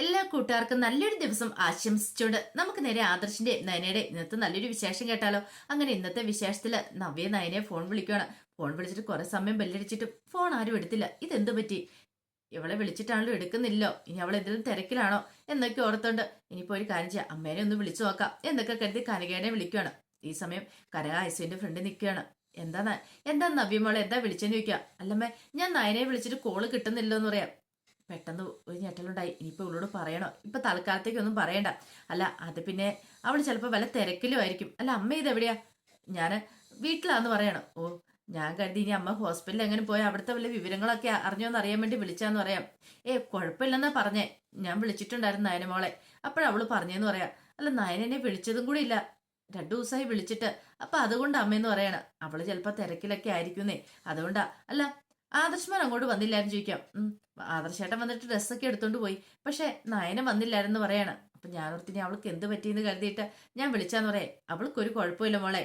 എല്ലാ കൂട്ടുകാർക്കും നല്ലൊരു ദിവസം ആശംസിച്ചുകൊണ്ട് നമുക്ക് നേരെ ആദർശിന്റെ നയനയുടെ ഇന്നത്തെ നല്ലൊരു വിശേഷം കേട്ടാലോ? അങ്ങനെ ഇന്നത്തെ വിശേഷത്തിൽ നവ്യ നയനെ ഫോൺ വിളിക്കുകയാണ് ഫോൺ വിളിച്ചിട്ട് കുറെ സമയം ബെല്ലടിച്ചിട്ട് ഫോൺ ആരും എടുത്തില്ല. ഇതെന്ത് പറ്റി? ഇവളെ വിളിച്ചിട്ടാണല്ലോ എടുക്കുന്നില്ലോ? ഇനി അവൾ എന്തെങ്കിലും തിരക്കിലാണോ? എന്നൊക്കെ ഓർത്തോണ്ട് ഇനിയിപ്പോ ഒരു കാര്യം ചെയ്യാം. അമ്മേനെ ഒന്ന് വിളിച്ചു നോക്കാം. എന്നൊക്കെ കരുതി കനകേനെ വിളിക്കുകയാണ് ഈ സമയം കനക ഐസുവിന്റെ ഫ്രണ്ട് നിൽക്കുകയാണ് എന്താ എന്താ നവ്യമോളെ എന്താ വിളിച്ചെന്ന് ചോദിക്കുക അല്ലമ്മേ ഞാൻ നയനെ വിളിച്ചിട്ട് കോൾ കിട്ടുന്നില്ലോ എന്ന് പറയാം. പെട്ടെന്ന് ഒരു ഞെട്ടലുണ്ടായി. ഇനിയിപ്പോൾ ഇവളോട് പറയണോ. ഇപ്പൊ തൽക്കാലത്തേക്കൊന്നും പറയണ്ട. അല്ല അത് പിന്നെ അവൾ ചിലപ്പോൾ വല്ല തിരക്കിലും ആയിരിക്കും. അല്ല അമ്മ ഇത് എവിടെയാ? ഞാൻ വീട്ടിലാന്ന് പറയണം. ഓ ഞാൻ കരുതി ഇനി അമ്മ ഹോസ്പിറ്റലിൽ എങ്ങനെ പോയാൽ അവിടുത്തെ വല്ല വിവരങ്ങളൊക്കെ അറിഞ്ഞോന്ന് അറിയാൻ വേണ്ടി വിളിച്ചാന്ന് പറയാം. ഏ കുഴപ്പമില്ലെന്നാ പറഞ്ഞേ. ഞാൻ വിളിച്ചിട്ടുണ്ടായിരുന്നു നയനമോളെ അപ്പോഴവൾ പറഞ്ഞെന്ന് പറയാം. അല്ല നയനെന്നെ വിളിച്ചതും കൂടി ഇല്ല. രണ്ടു ദിവസമായി വിളിച്ചിട്ട്. അപ്പൊ അതുകൊണ്ട് അമ്മയെന്ന് പറയണം. അവൾ ചിലപ്പോ തിരക്കിലൊക്കെ ആയിരിക്കുന്നേ. അതുകൊണ്ടാ. അല്ല ആദർശമാൻ അങ്ങോട്ട് വന്നില്ലായിരുന്നു ചോദിക്കാം. ആദർശേട്ടൻ വന്നിട്ട് ഡ്രസ്സൊക്കെ എടുത്തോണ്ട് പോയി. പക്ഷെ നയന വന്നില്ലായിരുന്നു പറയാണ്. അപ്പൊ ഞാൻ ഓർത്തിനി അവൾക്ക് എന്ത് പറ്റിയെന്ന് കരുതിയിട്ട് ഞാൻ വിളിച്ചാന്ന് പറയേ അവൾക്കൊരു കുഴപ്പമില്ല മോളെ.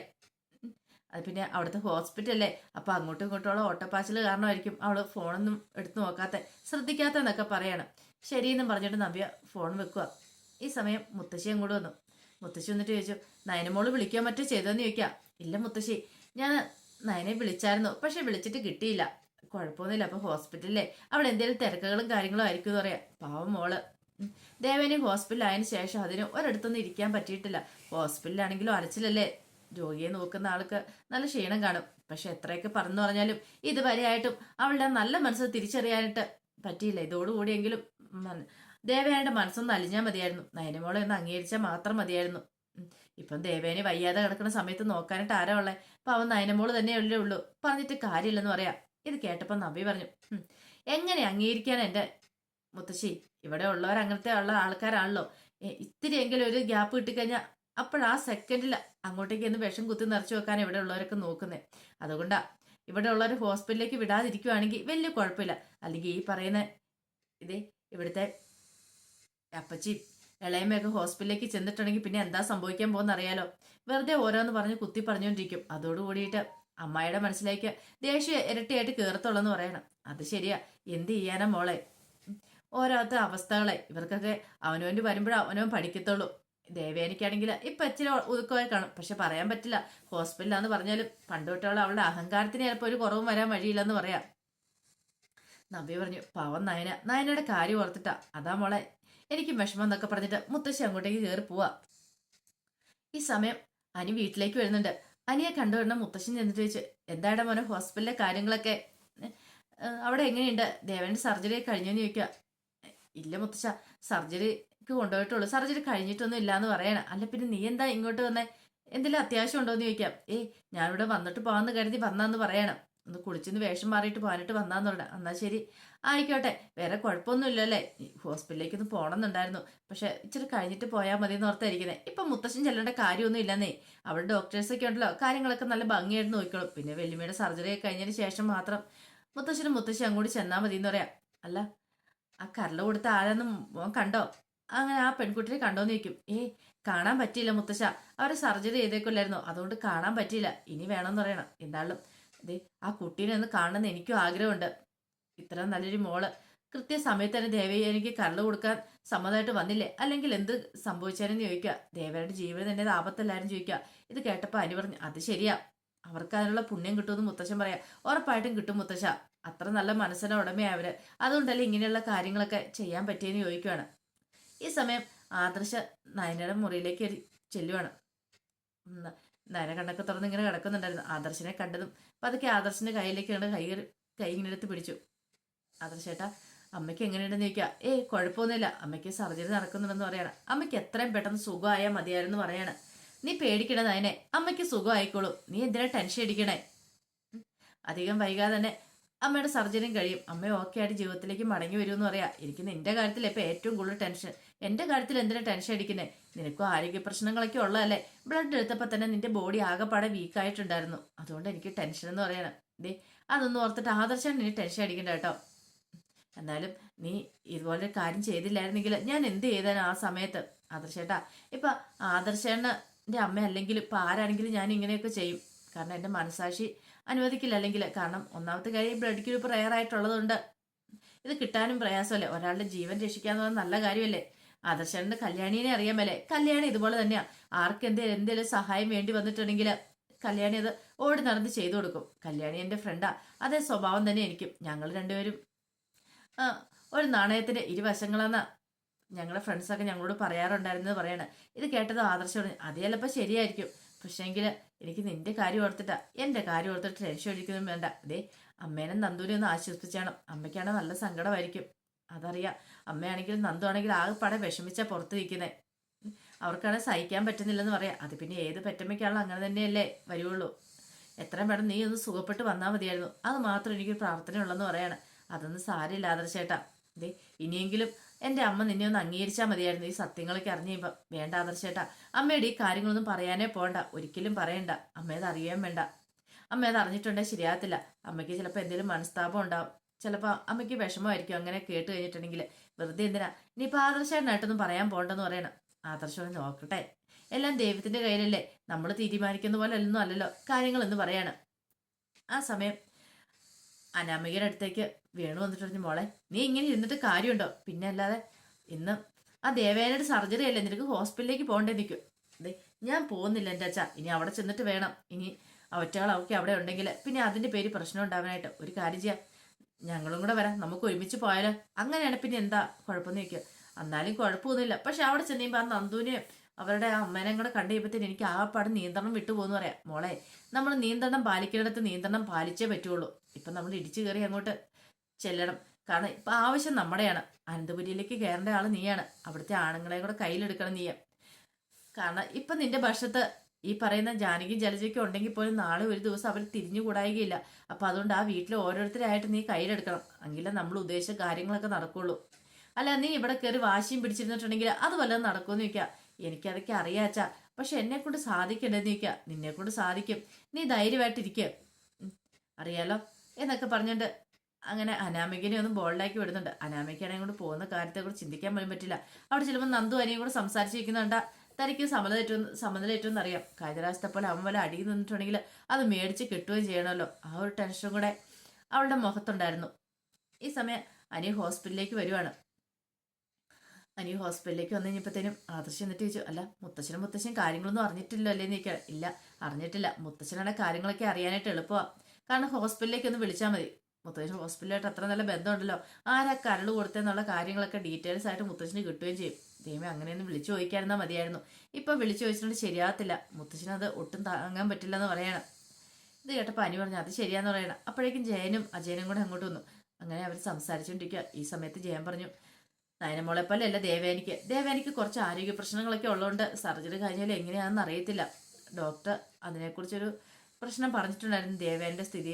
അത് പിന്നെ അവിടുത്തെ ഹോസ്പിറ്റലല്ലേ അപ്പൊ അങ്ങോട്ടും ഇങ്ങോട്ടുള്ള ഓട്ടപ്പാച്ചിൽ കാരണമായിരിക്കും അവൾ ഫോണൊന്നും എടുത്തു നോക്കാത്ത ശ്രദ്ധിക്കാത്തെന്നൊക്കെ പറയാണ്. ശരിയെന്നും പറഞ്ഞിട്ട് നവ്യ ഫോൺ വെക്കുക ഈ സമയം മുത്തശ്ശി അങ്ങോട്ട് വന്നു. മുത്തശ്ശി വന്നിട്ട് ചോദിച്ചു നയനമോൾ വിളിക്കാൻ മറ്റോ ചെയ്തോന്ന് ചോദിക്കാം. ഇല്ല മുത്തശ്ശി ഞാൻ നയനെ വിളിച്ചായിരുന്നു പക്ഷെ വിളിച്ചിട്ട് കിട്ടിയില്ല. കുഴപ്പമൊന്നുമില്ല. അപ്പൊ ഹോസ്പിറ്റലിലെ അവിടെ എന്തെങ്കിലും തിരക്കുകളും കാര്യങ്ങളും ആയിരിക്കും എന്ന് പറയാം. പാവം മോൾ. ദേവേനെ ഹോസ്പിറ്റലായതിനു ശേഷം അതിന് ഒരിടത്തൊന്നും ഇരിക്കാൻ പറ്റിയിട്ടില്ല. ഹോസ്പിറ്റലിലാണെങ്കിലും അലച്ചിലല്ലേ രോഗിയെ നോക്കുന്ന ആൾക്ക് നല്ല ക്ഷീണം കാണും. പക്ഷെ എത്രയൊക്കെ പറഞ്ഞു പറഞ്ഞാലും ഇതുവരെയായിട്ടും അവളുടെ നല്ല മനസ്സ് തിരിച്ചറിയാനായിട്ട് പറ്റിയില്ല. ഇതോടുകൂടിയെങ്കിലും ദേവേനയുടെ മനസ്സൊന്ന് അലിഞ്ഞാൽ മതിയായിരുന്നു. നയനമോളെ ഒന്ന് അംഗീകരിച്ചാൽ മാത്രം മതിയായിരുന്നു. ഇപ്പം ദേവേനെ വയ്യാതെ കിടക്കുന്ന സമയത്ത് നോക്കാനായിട്ട് ആരാ ഉള്ളേ? അപ്പൊ അവൻ നയനമോൾ തന്നെയല്ലേ ഉള്ളൂ. പറഞ്ഞിട്ട് കാര്യമില്ലെന്ന് പറയാം. ഇത് കേട്ടപ്പോൾ നബി പറഞ്ഞു "ഹും, എങ്ങനെ അംഗീകരിക്കാൻ എന്റെ മുത്തശ്ശി? ഇവിടെ ഉള്ളവർ അങ്ങനത്തെ ഉള്ള ആൾക്കാരാണല്ലോ. ഇത്തിരി ഇത്തിരിയെങ്കിലും ഒരു ഗ്യാപ്പ് കിട്ടിക്കഴിഞ്ഞാൽ ആ സെക്കൻഡിൽ അങ്ങോട്ടേക്ക് എന്ന് വിഷം കുത്തി നിറച്ചു വെക്കാൻ ഇവിടെ ഉള്ളവരൊക്കെ നോക്കുന്നത് അതുകൊണ്ടാ ഇവിടെ ഉള്ളവർ ഹോസ്പിറ്റലിലേക്ക് വിടാതിരിക്കുവാണെങ്കിൽ വലിയ കുഴപ്പമില്ല. അല്ലെങ്കിൽ ഈ പറയുന്ന ഇതേ ഇവിടുത്തെ അപ്പച്ചി ഇളയമ്മയൊക്കെ ഹോസ്പിറ്റലിലേക്ക് ചെന്നിട്ടുണ്ടെങ്കിൽ പിന്നെ എന്താ സംഭവിക്കാൻ പോകുന്ന അറിയാലോ വെറുതെ ഓരോന്ന് പറഞ്ഞ് കുത്തി പറഞ്ഞുകൊണ്ടിരിക്കും. അതോടുകൂടിയിട്ട് അമ്മായിയുടെ മനസ്സിലേക്ക് ദേഷ്യം ഇരട്ടിയായിട്ട് കയറത്തുള്ളെന്ന് പറയണം. അത് ശരിയാ. എന്ത് ചെയ്യാനാ മോളെ. ഓരോരുത്തർ അവസ്ഥകളെ. ഇവർക്കൊക്കെ അവനവന്റെ വരുമ്പോഴേ അവനവൻ പഠിക്കത്തുള്ളൂ. ദേവേനിക്കാണെങ്കിൽ ഇപ്പൊ ഇച്ചിരി ഒതുക്കമായി കാണും. പക്ഷെ പറയാൻ പറ്റില്ല. ഹോസ്പിറ്റലാന്ന് പറഞ്ഞാലും പണ്ട് തൊട്ടുള്ള അവളുടെ അഹങ്കാരത്തിന് ചിലപ്പോൾ ഒരു കുറവും വരാൻ വഴിയില്ലെന്ന് പറയാം. നബി പറഞ്ഞു പാവം നയന. നയനയുടെ കാര്യം ഓർത്തിട്ടാ. അതാ മോളെ. എനിക്ക് വിഷമം എന്നൊക്കെ പറഞ്ഞിട്ട് മുത്തശ്ശി അങ്ങോട്ടേക്ക് കയറി പോവാ ഈ സമയം അനി വീട്ടിലേക്ക് വരുന്നുണ്ട്. അനിയെ കണ്ടുവരണം മുത്തശ്ശൻ ചെന്നിട്ട് ചോദിച്ചു എന്താടാ മോനെ ഹോസ്പിറ്റലിലെ കാര്യങ്ങളൊക്കെ? അവിടെ എങ്ങനെയുണ്ട്? ദേവന്റെ സർജറി കഴിഞ്ഞെന്ന് ചോദിക്കുക ഇല്ല മുത്തശ്ശ സർജറിക്ക് കൊണ്ടുപോയിട്ടുള്ളൂ. സർജറി കഴിഞ്ഞിട്ടൊന്നും ഇല്ലാന്ന് പറയണ. അല്ല പിന്നെ നീ എന്താ ഇങ്ങോട്ട് വന്നേ? എന്തെങ്കിലും അത്യാവശ്യം ഉണ്ടോ എന്ന് ചോദിക്കാം. ഏയ് ഞാനിവിടെ വന്നിട്ട് പോവാന്ന് കരുതി വന്നാന്ന് പറയണം. ഒന്ന് കുളിച്ചിന്ന് വേഷം മാറിയിട്ട് പോകാനായിട്ട് വന്നാന്നുള്ള എന്നാൽ എന്നാ ശരി. ആയിക്കോട്ടെ. വേറെ കുഴപ്പമൊന്നുമില്ലല്ലേ. ഹോസ്പിറ്റലിലേക്ക് ഒന്ന് പോകണമെന്നുണ്ടായിരുന്നു. പക്ഷെ ഇച്ചിരി കഴിഞ്ഞിട്ട് പോയാൽ മതി എന്ന് ഓർത്തായിരിക്കുന്നത് ഇപ്പൊ മുത്തശ്ശൻ ചെല്ലേണ്ട കാര്യമൊന്നും ഇല്ലെന്നേ. അവിടെ ഡോക്ടേഴ്സൊക്കെ ഉണ്ടല്ലോ. കാര്യങ്ങളൊക്കെ നല്ല ഭംഗിയായിട്ട് നോക്കിക്കോളും. പിന്നെ വെല്ലുമ്മയുടെ സർജറി ഒക്കെ കഴിഞ്ഞതിന് ശേഷം മാത്രം മുത്തശ്ശനും മുത്തശ്ശി അങ്ങോട്ട് ചെന്നാൽ മതി എന്ന് പറയാം. അല്ല ആ കരൾ കൊടുത്ത ആരാന്നും മോൻ കണ്ടോ? അങ്ങനെ ആ പെൺകുട്ടിയെ കണ്ടോന്ന് ചോദിക്കും. ഏ കാണാൻ പറ്റിയില്ല മുത്തശ്ശ. അവരെ സർജറി ചെയ്തേക്കില്ലായിരുന്നു അതുകൊണ്ട് കാണാൻ പറ്റിയില്ല. ഇനി വേണമെന്ന് പറയണം. എന്തായാലും ദേ ആ കുട്ടീനെ ഒന്ന് കാണണമെന്ന് എനിക്കും ആഗ്രഹമുണ്ട്. ഇത്ര നല്ലൊരു മോൾ. കൃത്യസമയത്ത് തന്നെ ദേവയെ എനിക്ക് കൊടുക്കാൻ സമ്മതമായിട്ട് വന്നില്ലേ? അല്ലെങ്കിൽ എന്ത് സംഭവിച്ചാലും ചോദിക്കുക. ദേവയുടെ ജീവിതം തന്നെ ആപത്തല്ലാരും ചോദിക്കുക. ഇത് കേട്ടപ്പോൾ അനി പറഞ്ഞു അത് ശരിയാ. അവർക്ക് അതിനുള്ള പുണ്യം കിട്ടുമെന്ന് മുത്തശ്ശൻ പറയാം. ഉറപ്പായിട്ടും കിട്ടും മുത്തശ്ശ. അത്ര നല്ല മനസ്സിന് ഉടമയാ അവർ. അതുകൊണ്ടല്ലേ ഇങ്ങനെയുള്ള കാര്യങ്ങളൊക്കെ ചെയ്യാൻ പറ്റിയെന്ന് ചോദിക്കുവാണ്. ഈ സമയം ആദർശ നയനയുടെ മുറിയിലേക്ക് ചെല്ലുവാണ്. ഉം, കണ്ടൊക്കെ തുറന്ന് ഇങ്ങനെ കിടക്കുന്നുണ്ടായിരുന്നു. ആദർശനെ കണ്ടതും. പതുക്കെ ആദർശന്റെ കയ്യിലേക്ക് കണ്ട് കൈ കൈ ഇങ്ങനെ എടുത്ത് പിടിച്ചു. ആദർശേട്ടാ അമ്മയ്ക്ക് എങ്ങനെയുണ്ടെന്ന് ചോദിക്കുക ഏയ് കുഴപ്പമൊന്നുമില്ല. അമ്മയ്ക്ക് സർജറി നടക്കുന്നുണ്ടെന്ന് പറയണം. അമ്മയ്ക്ക് എത്രയും പെട്ടെന്ന് സുഖമായാൽ മതിയായിരുന്നു പറയാണ്. നീ പേടിക്കണത് അതിനെ അമ്മയ്ക്ക് സുഖമായിക്കോളൂ. നീ എന്തിനാ ടെൻഷൻ അടിക്കണേ? അധികം വൈകാതെ തന്നെ അമ്മയുടെ സർജറിയും കഴിയും. അമ്മ ഓക്കെ ആയിട്ട് ജീവിതത്തിലേക്ക് മടങ്ങി വരുമെന്ന് പറയാം. എനിക്ക് നിന്റെ കാര്യത്തിൽ ഇപ്പം ഏറ്റവും കൂടുതൽ ടെൻഷൻ. എന്റെ കാര്യത്തിൽ എന്തിനാ ടെൻഷൻ അടിക്കുന്നേ? നിനക്കും ആരോഗ്യ പ്രശ്നങ്ങളൊക്കെ ഉള്ളതല്ലേ? ബ്ലഡ് എടുത്തപ്പോ തന്നെ നിന്റെ ബോഡി ആകെപ്പാടെ വീക്ക് ആയിട്ടുണ്ടായിരുന്നു. അതുകൊണ്ട് എനിക്ക് ടെൻഷൻ എന്ന് പറയണം. ദേ അതൊന്നും ഓർത്തിട്ട് ആദർശാണ് നീ ടെൻഷൻ അടിക്കണ്ട കേട്ടോ. എന്നാലും നീ ഇതുപോലെ കാര്യം ചെയ്തില്ലായിരുന്നെങ്കിൽ ഞാൻ എന്ത് ചെയ്താലും ആ സമയത്ത്? ആദർശേട്ടാ ഇപ്പൊ ആദർശേണ്ണന്റെ അമ്മ അല്ലെങ്കിൽ ഇപ്പൊ ആരാണെങ്കിലും ഞാൻ ഇങ്ങനെയൊക്കെ ചെയ്യും. കാരണം എന്റെ മനസാക്ഷി അനുവദിക്കില്ല അല്ലെങ്കിൽ കാരണം ഒന്നാമത്തെ കാര്യം ബ്ലഡ് ഗ്രൂപ്പ് റയർ ആയിട്ടുള്ളതുകൊണ്ട് ഇത് കിട്ടാനും പ്രയാസമല്ലേ? ഒരാളുടെ ജീവൻ രക്ഷിക്കാന്ന് പറഞ്ഞാൽ നല്ല കാര്യമല്ലേ? ആദർശന്റെ കല്യാണിനെ അറിയാമല്ലേ കല്യാണി ഇതുപോലെ തന്നെയാ. ആർക്ക് എന്തേലും എന്തെങ്കിലും സഹായം വേണ്ടി വന്നിട്ടുണ്ടെങ്കിൽ കല്യാണി അത് ഓടി നടന്ന് ചെയ്തു കൊടുക്കും. കല്യാണി എന്റെ ഫ്രണ്ടാ അതേ സ്വഭാവം തന്നെ എനിക്കും. ഞങ്ങൾ രണ്ടുപേരും ഒരു നാണയത്തിന്റെ ഇരുവശങ്ങളെന്ന ഞങ്ങളുടെ ഫ്രണ്ട്സൊക്കെ ഞങ്ങളോട് പറയാറുണ്ടായിരുന്നത് പറയാണ്. ഇത് കേട്ടത് ആദർശമാണ് അത് ചിലപ്പോൾ ശരിയായിരിക്കും. പക്ഷേങ്കിൽ എനിക്ക് നിന്റെ കാര്യം ഓർത്തിട്ടാ. എന്റെ കാര്യം ഓർത്തിട്ട് ടെൻഷൻ ഒഴിക്കുന്നതും വേണ്ട. അതേ അമ്മേനെ നന്ദൂരി ഒന്ന് ആശ്വസിപ്പിച്ചാണ്. അമ്മയ്ക്കാണ് നല്ല സങ്കടമായിരിക്കും. അതറിയാം. അമ്മയാണെങ്കിലും നന്ദുവാണെങ്കിൽ ആകെപ്പാടെ ആകെ പടം വിഷമിച്ചാ പുറത്ത് നിൽക്കുന്നത് അവർക്കാണ് സഹിക്കാൻ പറ്റുന്നില്ലെന്ന് പറയാം. അത് പിന്നെ ഏത് പെറ്റമ്മയ്ക്കാണല്ലോ അങ്ങനെ തന്നെയല്ലേ വരുവുള്ളൂ. എത്രയും പെട്ടെന്ന് നീ ഒന്ന് സുഖപ്പെട്ട് വന്നാൽ മതിയായിരുന്നു. അത് മാത്രം എനിക്ക് പ്രാർത്ഥനയുള്ളെന്ന് പറയാണ്. അതൊന്നും സാരമില്ല ആദർശേട്ടാ ദേ ഇനിയെങ്കിലും എന്റെ അമ്മ നിന്നെ ഒന്ന് അംഗീകരിച്ചാൽ മതിയായിരുന്നു ഈ സത്യങ്ങളൊക്കെ അറിഞ്ഞു കഴിയുമ്പോൾ വേണ്ട ആദർശേട്ടാ അമ്മയുടെ ഈ കാര്യങ്ങളൊന്നും പറയാനേ പോണ്ട ഒരിക്കലും പറയണ്ട. അമ്മയത് അറിയാൻ വേണ്ട. അമ്മ അത് അറിഞ്ഞിട്ടുണ്ടെങ്കിൽ ശരിയാകത്തില്ല. അമ്മയ്ക്ക് ചിലപ്പോൾ എന്തെങ്കിലും മനസ്താപം ഉണ്ടാവും. ചിലപ്പോൾ അമ്മയ്ക്ക് വിഷമമായിരിക്കും അങ്ങനെ കേട്ട് കഴിഞ്ഞിട്ടുണ്ടെങ്കിൽ. വെറുതെ എന്തിനാ? ഇനിയിപ്പോൾ ആദർശനായിട്ടൊന്നും പറയാൻ പോകണ്ടെന്ന് പറയണം. ആദർശം നോക്കട്ടെ. എല്ലാം ദൈവത്തിന്റെ കയ്യിലല്ലേ. നമ്മൾ തീരുമാനിക്കുന്ന പോലെ ഒന്നും അല്ലല്ലോ. കാര്യങ്ങൾ എന്ന് പറയാണ്. ആ സമയം അനാമികയുടെ അടുത്തേക്ക് വേണു വന്നിട്ട് പറഞ്ഞു മോളെ നീ ഇങ്ങനെ ഇരുന്നിട്ട് കാര്യമുണ്ടോ? പിന്നെ അല്ലാതെ ഇന്ന് ആ ദേവേനയുടെ സർജറി അല്ലേ? നിനക്ക് ഹോസ്പിറ്റലിലേക്ക് പോകണ്ടേ നിൽക്കും അതെ ഞാൻ പോകുന്നില്ല എന്റെ അച്ഛാ. ഇനി അവിടെ ചെന്നിട്ട് വേണം. ഇനി ഒറ്റകളൊക്കെ അവിടെ ഉണ്ടെങ്കിൽ. പിന്നെ അതിന്റെ പേര് പ്രശ്നം ഉണ്ടാവാനായിട്ട് ഒരു കാര്യം ചെയ്യാം. ഞങ്ങളും കൂടെ വരാം. നമുക്ക് ഒരുമിച്ച് പോയാലോ? അങ്ങനെയാണ് പിന്നെ എന്താ? കുഴപ്പമെന്ന് ചോദിക്കുക എന്നാലും കുഴപ്പമൊന്നുമില്ല. പക്ഷെ അവിടെ ചെന്ന് ആ നന്ദുവിനെ അവരുടെ ആ അമ്മേനെയും കൂടെ കണ്ടു എനിക്ക് പാട് നിയന്ത്രണം വിട്ടുപോകുന്നു പറയാം. മോളെ നമ്മൾ നിയന്ത്രണം പാലിക്കുന്നിടത്ത് നിയന്ത്രണം പാലിച്ചേ പറ്റുള്ളൂ. ഇപ്പം നമ്മൾ ഇടിച്ചു കയറി അങ്ങോട്ട് ചെല്ലണം. കാരണം ഇപ്പം ആവശ്യം നമ്മുടെയാണ്. അനന്തപുരിയിലേക്ക് കയറേണ്ട ആൾ നീയാണ്. അവിടുത്തെ ആണുങ്ങളെ കൂടെ കയ്യിലെടുക്കണം നീയ. കാരണം ഇപ്പം നിന്റെ ഭക്ഷത്ത് ഈ പറയുന്ന ജാനകി ജലജയ്ക്ക് ഉണ്ടെങ്കിൽ പോലും നാളെ ഒരു ദിവസം അവർ തിരിഞ്ഞുകൂടായികയില്ല അപ്പം അതുകൊണ്ട് ആ വീട്ടിൽ ഓരോരുത്തരായിട്ട് നീ കയ്യിലെടുക്കണം. എങ്കിലേ നമ്മൾ ഉദ്ദേശിച്ച കാര്യങ്ങളൊക്കെ നടക്കുള്ളൂ. അല്ല നീ ഇവിടെ കയറി വാശിയും പിടിച്ചിരുന്നിട്ടുണ്ടെങ്കിൽ അത് വല്ലതും നടക്കുമെന്ന് ചോദിക്കുക എനിക്കതൊക്കെ അറിയാച്ച. പക്ഷെ എന്നെ കൊണ്ട് സാധിക്കണ്ടെന്ന് ചോദിക്കുക നിന്നെ കൊണ്ട് സാധിക്കും. നീ ധൈര്യമായിട്ടിരിക്കുക അറിയാലോ? എന്നൊക്കെ പറഞ്ഞുകൊണ്ട് അങ്ങനെ അനാമികനെ ഒന്നും ബോൾഡാക്കി വിടുന്നുണ്ട്. അനാമികയാണെങ്കിൽ കൊണ്ട് പോകുന്ന കാര്യത്തെക്കുറിച്ച് ചിന്തിക്കാൻ പോലും പറ്റില്ല. അവിടെ ചിലപ്പോൾ നന്ദു അനിയും കൂടെ സംസാരിച്ചിരിക്കുന്നുണ്ട് തനിക്ക് സമനിലേറ്റവും സമനിലേറ്റവും അറിയാം. കഴിഞ്ഞ പോലെ അവൻ പോലെ അടിയിൽ നിന്നിട്ടുണ്ടെങ്കിൽ അത് മേടിച്ച് കിട്ടുകയും ചെയ്യണമല്ലോ. ആ ഒരു ടെൻഷൻ കൂടെ അവളുടെ മുഖത്തുണ്ടായിരുന്നു. ഈ സമയം അനി ഹോസ്പിറ്റലിലേക്ക് വരുവാണ്. അനി ഹോസ്പിറ്റലിലേക്ക് വന്നു കഴിഞ്ഞപ്പോഴത്തേനും ആദർശം എന്നിട്ട് ചോദിച്ചു അല്ല മുത്തശ്ശനും മുത്തശ്ശനും കാര്യങ്ങളൊന്നും അറിഞ്ഞിട്ടില്ല അല്ലേ നീക്ക ഇല്ല അറിഞ്ഞിട്ടില്ല. മുത്തച്ഛനാണ് കാര്യങ്ങളൊക്കെ അറിയാനായിട്ട് എളുപ്പമാണ് കാരണം ഹോസ്പിറ്റലിലേക്ക് ഒന്ന് വിളിച്ചാൽ മതി. മുത്തശ്ശൻ ഹോസ്പിറ്റലായിട്ട് അത്ര നല്ല ബന്ധമുണ്ടല്ലോ. ആരാ കരൾ കൊടുത്തെന്നുള്ള കാര്യങ്ങളൊക്കെ ഡീറ്റെയിൽസ് ആയിട്ട് മുത്തശ്ശന് കിട്ടുകയും ചെയ്യും. ദൈവം അങ്ങനെയൊന്നും വിളിച്ചു ചോദിക്കാതിരുന്നാൽ മതിയായിരുന്നു. ഇപ്പൊ വിളിച്ചു ചോദിച്ചിട്ടുണ്ട് ശരിയാകത്തില്ല മുത്തശ്ശന് അത് ഒട്ടും താങ്ങാൻ പറ്റില്ല എന്ന് പറയണം. ഇത് കേട്ടപ്പോൾ അനി പറഞ്ഞു അത് ശരിയാന്ന് പറയണം. അപ്പോഴേക്കും ജയനും അജയനും കൂടെ അങ്ങോട്ട് വന്നു. അങ്ങനെ അവർ സംസാരിച്ചുകൊണ്ടിരിക്കുക ഈ സമയത്ത് ജയൻ പറഞ്ഞു നയനമോളെ പോലെ അല്ല ദേവേനിക്ക് ദേവേനിക്ക് കുറച്ച് ആരോഗ്യ പ്രശ്നങ്ങളൊക്കെ ഉള്ളതുകൊണ്ട് സർജറി കഴിഞ്ഞാൽ എങ്ങനെയാണെന്ന് അറിയത്തില്ല. ഡോക്ടർ അതിനെക്കുറിച്ചൊരു പ്രശ്നം പറഞ്ഞിട്ടുണ്ടായിരുന്നു ദേവേന്റെ സ്ഥിതി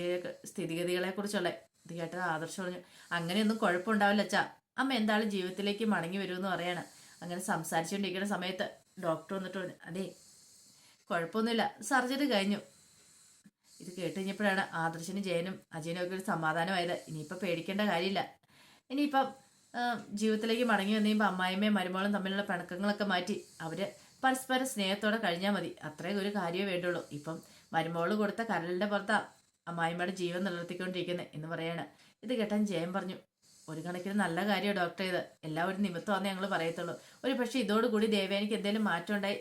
സ്ഥിതിഗതികളെ കുറിച്ചുള്ള ഇത് കേട്ടത് ആദർശം പറഞ്ഞു അങ്ങനെയൊന്നും കുഴപ്പമുണ്ടാവില്ല അച്ഛാ. അമ്മ എന്തായാലും ജീവിതത്തിലേക്ക് മടങ്ങി വരുമെന്ന് പറയാണ്. അങ്ങനെ സംസാരിച്ചുകൊണ്ടിരിക്കുന്ന സമയത്ത് ഡോക്ടർ വന്നിട്ട് പറഞ്ഞു അതെ കുഴപ്പമൊന്നുമില്ല. സർജറി കഴിഞ്ഞു. ഇത് കേട്ട് കഴിഞ്ഞപ്പോഴാണ് ആദർശനും ജയനും അജയനും ഒക്കെ ഒരു സമാധാനമായത്. ഇനിയിപ്പോൾ പേടിക്കേണ്ട കാര്യമില്ല. ഇനിയിപ്പം ജീവിതത്തിലേക്ക് മടങ്ങി വന്നു കഴിയുമ്പോൾ അമ്മായിമ്മയും മരുമകളും തമ്മിലുള്ള പിണക്കങ്ങളൊക്കെ മാറ്റി അവർ പരസ്പര സ്നേഹത്തോടെ കഴിഞ്ഞാൽ മതി. അത്രയും ഒരു കാര്യമേ വേണ്ടുള്ളൂ. ഇപ്പം മരുമോൾ കൊടുത്ത കരലിന്റെ പുറത്താ അമ്മായിമ്മയുടെ ജീവൻ നിലനിർത്തിക്കൊണ്ടിരിക്കുന്നത് എന്ന് പറയാണ്. ഇത് കേട്ടാൻ ജയൻ പറഞ്ഞു. ഒരു കണക്കിന് നല്ല കാര്യമാണ് ഡോക്ടർ ഇത് എല്ലാം ഒരു നിമിത്തമാണെന്ന് ഞങ്ങൾ പറയത്തുള്ളൂ. ഒരു പക്ഷേ ഇതോടുകൂടി ദേവേനിക്ക് എന്തെങ്കിലും മാറ്റം ഉണ്ടായി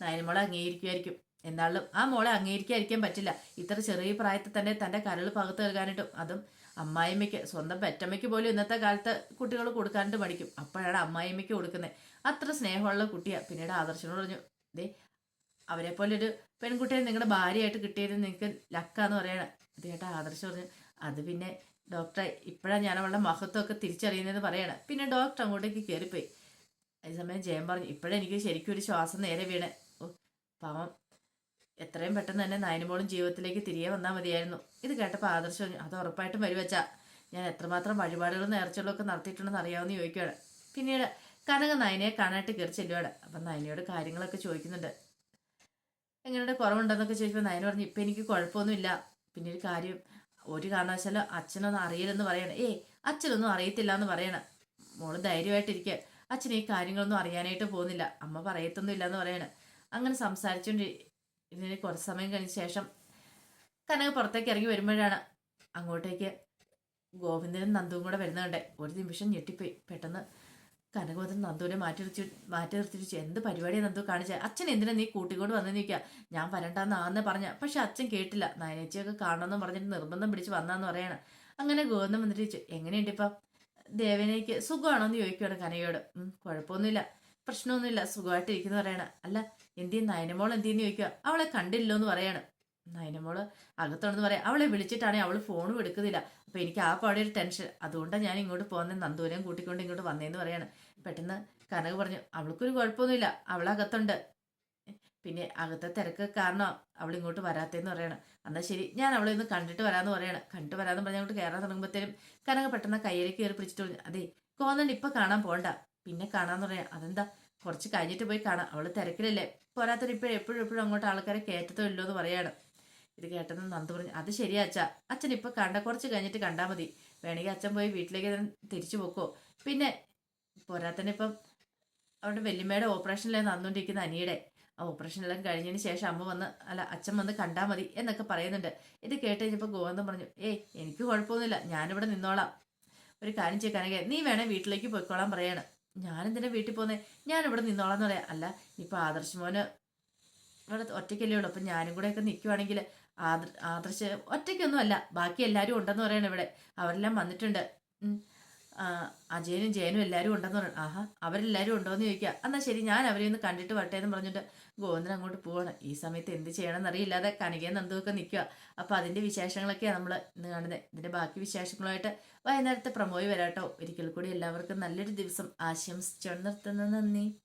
നയനമോളെ അംഗീകരിക്കുമായിരിക്കും. എന്നാലും ആ മോളെ അംഗീകരിക്കാതിരിക്കാൻ പറ്റില്ല. ഇത്ര ചെറിയ പ്രായത്തിൽ തന്നെ തന്റെ കരൾ പകത്ത് നൽകാനായിട്ടും അതും അമ്മായിമ്മയ്ക്ക് സ്വന്തം പെറ്റമ്മയ്ക്ക് പോലും ഇന്നത്തെ കാലത്ത് കുട്ടികൾ കൊടുക്കാനായിട്ട് പഠിക്കും അപ്പോഴാണ് അമ്മായിമ്മയ്ക്ക് കൊടുക്കുന്നത് അത്ര സ്നേഹമുള്ള കുട്ടിയാണ് പിന്നീട് ആദർശനോട് പറഞ്ഞു ദേ അവരെ പോലെ ഒരു പെൺകുട്ടിയെ നിങ്ങളുടെ ഭാര്യയായിട്ട് കിട്ടിയത് നിങ്ങൾക്ക് ലക്കാന്ന് പറയണം. അത് കേട്ടാ ആദർശം പറഞ്ഞു അത് പിന്നെ ഡോക്ടറെ ഇപ്പോഴാണ് ഞാൻ അവളുടെ മഹത്വമൊക്കെ തിരിച്ചറിയുന്നതെന്ന് പറയണം. പിന്നെ ഡോക്ടർ അങ്ങോട്ടേക്ക് കയറിപ്പോയി അതേസമയം ജയൻ പറഞ്ഞു ഇപ്പോഴെനിക്ക് ശരിക്കും ഒരു ശ്വാസം നേരെ വീണേ. ഓ പാവം. എത്രയും പെട്ടെന്ന് തന്നെ നയനമോളും ജീവിതത്തിലേക്ക് തിരികെ വന്നാൽ മതിയായിരുന്നു. ഇത് കേട്ടപ്പോൾ ആദർശം അത് ഉറപ്പായിട്ടും വരുവച്ച ഞാൻ എത്രമാത്രം വഴിപാടുകളും നേർച്ചകളും ഒക്കെ നടത്തിയിട്ടുണ്ടെന്ന് അറിയാമെന്ന് ചോദിക്കുകയാണ്. പിന്നീട് കനക നയനയെ കാണാനായിട്ട് കയറി ചെല്ലുവാണ്. അപ്പം നയനയോട് കാര്യങ്ങളൊക്കെ ചോദിക്കുന്നുണ്ട്. എങ്ങനെയുടെ കുറവുണ്ടെന്നൊക്കെ ചോദിച്ചപ്പോൾ നയന പറഞ്ഞു ഇപ്പം എനിക്ക് കുഴപ്പമൊന്നുമില്ല. പിന്നെ ഒരു കാര്യം ഒരു കാരണവശാലും അച്ഛനൊന്നും അറിയില്ലെന്ന് പറയണം. ഏയ് അച്ഛനൊന്നും അറിയത്തില്ല എന്ന് പറയണം. മോൾ ധൈര്യമായിട്ടിരിക്കുക അച്ഛൻ ഈ കാര്യങ്ങളൊന്നും അറിയാനായിട്ട് പോകുന്നില്ല. അമ്മ പറയത്തൊന്നുമില്ല എന്ന് പറയണം. അങ്ങനെ സംസാരിച്ചുകൊണ്ട് ഇതിന് കുറച്ച് സമയം കഴിഞ്ഞ ശേഷം കനക പുറത്തേക്ക് ഇറങ്ങി വരുമ്പോഴാണ് അങ്ങോട്ടേക്ക് ഗോവിന്ദനും നന്ദുവും കൂടെ വരുന്നതുകൊണ്ട് ഒരു നിമിഷം ഞെട്ടിപ്പോയി. പെട്ടെന്ന് കനകോദൻ നന്ദുവിനെ മാറ്റി നിർത്തി മാറ്റി നിർത്തിച്ചു എന്ത് പരിപാടിയാണ് നന്ദു കാണിച്ചത് അച്ഛൻ എന്തിനാ നീ കൂട്ടിക്കൊണ്ട് വന്നു നിൽക്കുക? ഞാൻ വരണ്ടെന്ന് ആന്ന് പറഞ്ഞ. പക്ഷെ അച്ഛൻ കേട്ടില്ല. നയനേച്ചിയൊക്കെ കാണണമെന്ന് പറഞ്ഞിട്ട് നിർബന്ധം പിടിച്ച് വന്നാന്ന് പറയണം. അങ്ങനെ ഗോവിന്ദൻ വന്നിട്ട് എങ്ങനെയുണ്ട് ഇപ്പം ദേവനേക്ക് സുഖമാണോ എന്ന് ചോദിക്കുകയാണ് കനയോട് കുഴപ്പമൊന്നുമില്ല. പ്രശ്നമൊന്നുമില്ല. സുഖമായിട്ടിരിക്കുന്നു പറയണ. അല്ല എന്തി നയനമോൾ എന്തിന്ന് ചോദിക്കുക? അവളെ കണ്ടില്ലോ എന്ന് പറയാണ്. നയനമോൾ അകത്തുണ്ടെന്ന് പറയാം. അവളെ വിളിച്ചിട്ടാണെങ്കിൽ അവൾ ഫോണും എടുക്കുന്നില്ല. അപ്പൊ എനിക്ക് ആ പാടെ ഒരു ടെൻഷൻ. അതുകൊണ്ടാണ് ഞാൻ ഇങ്ങോട്ട് പോകുന്നത് നന്ദൂരം കൂട്ടിക്കൊണ്ട് ഇങ്ങോട്ട് വന്നേന്ന് പറയാണ്. പെട്ടെന്ന് കനക പറഞ്ഞു അവൾക്കൊരു കുഴപ്പമൊന്നുമില്ല അവൾ അകത്തുണ്ട് പിന്നെ അകത്തെ തിരക്ക് കാരണം അവൾ ഇങ്ങോട്ട് വരാത്തേന്ന് പറയണം. എന്നാൽ ശരി ഞാൻ അവളെ ഒന്ന് കണ്ടിട്ട് വരാന്ന് പറയണം. കണ്ടിട്ട് വരാന്ന് പറഞ്ഞ് അങ്ങോട്ട് കയറാൻ തുടങ്ങുമ്പോഴത്തേനും കനക പെട്ടെന്ന് കയ്യിലേക്ക് കയറി പിടിച്ചിട്ട് പറഞ്ഞു അതെ കോന്നണ്ട് ഇപ്പം കാണാൻ പോണ്ട പിന്നെ കാണാന്ന് പറയാം. അതെന്താ കുറച്ച് കഴിഞ്ഞിട്ട് പോയി കാണാം അവൾ തിരക്കിലല്ലേ പോരാത്തവർ ഇപ്പോഴും എപ്പോഴും എപ്പോഴും അങ്ങോട്ട് ആൾക്കാരെ കയറ്റത്തോ ഇല്ലോ എന്ന് പറയാണ്. ഇത് കേട്ടെന്ന് നന്ദ് പറഞ്ഞു അത് ശരിയാ അച്ഛാ അച്ഛൻ ഇപ്പം കണ്ട കുറച്ച് കഴിഞ്ഞിട്ട് കണ്ടാൽ മതി. വേണമെങ്കിൽ അച്ഛൻ പോയി വീട്ടിലേക്ക് തിരിച്ചു പോക്കോ. പിന്നെ പോരാത്തന്നെ ഇപ്പം അവിടെ വല്യമ്മയുടെ ഓപ്പറേഷനിലാണ് നടന്നുകൊണ്ടിരിക്കുന്ന അനിയുടെ ആ ഓപ്പറേഷനെല്ലാം കഴിഞ്ഞതിന് ശേഷം അമ്മ വന്ന് അല്ല അച്ഛൻ വന്ന് കണ്ടാൽ മതി എന്നൊക്കെ പറയുന്നുണ്ട്. ഇത് കേട്ട് കഴിഞ്ഞപ്പോൾ ഗോവന്ദം പറഞ്ഞു ഏയ് എനിക്ക് കുഴപ്പമൊന്നുമില്ല ഞാനിവിടെ നിന്നോളാം. ഒരു കാര്യം ചെയ്യാനൊക്കെ നീ വേണേ വീട്ടിലേക്ക് പോയിക്കോളാൻ പറയാണ്. ഞാനെന്തിനാ വീട്ടിൽ പോകുന്നത് ഞാനിവിടെ നിന്നോളാം എന്ന് പറയാം. അല്ല ഇപ്പോൾ ആദർശ് മോന് ഇവിടെ ഒറ്റയ്ക്കല്ലേ ഉള്ളൂ അപ്പം ഞാനും കൂടെ ഒക്കെ നിൽക്കുവാണെങ്കിൽ ആദർ ആദർശ് ഒറ്റയ്ക്കൊന്നും അല്ല ബാക്കി എല്ലാവരും ഉണ്ടെന്ന് പറയണം ഇവിടെ. അവരെല്ലാം വന്നിട്ടുണ്ട്. അജയനും ജയനും എല്ലാവരും ഉണ്ടെന്ന് പറഞ്ഞു. ആഹാ അവരെല്ലാവരും ഉണ്ടോ എന്ന് ചോദിക്കുക എന്നാൽ ശരി ഞാൻ അവരെ ഒന്ന് കണ്ടിട്ട് വട്ടെ എന്ന് പറഞ്ഞിട്ട് ഗോവിന്ദൻ അങ്ങോട്ട് പോവാണ്. ഈ സമയത്ത് എന്ത് ചെയ്യണമെന്ന് അറിയില്ലാതെ കണികയും നന്ദുവൊക്കെ നിൽക്കുക അപ്പോൾ അതിന്റെ വിശേഷങ്ങളൊക്കെയാണ് നമ്മൾ ഇന്ന് കാണുന്നത് ഇതിന്റെ ബാക്കി വിശേഷങ്ങളുമായിട്ട് വൈകുന്നേരത്തെ പ്രമോയി വരാട്ടോ. ഒരിക്കൽ കൂടി എല്ലാവർക്കും നല്ലൊരു ദിവസം ആശംസിച്ചു നിർത്തുന്നു. നന്ദി.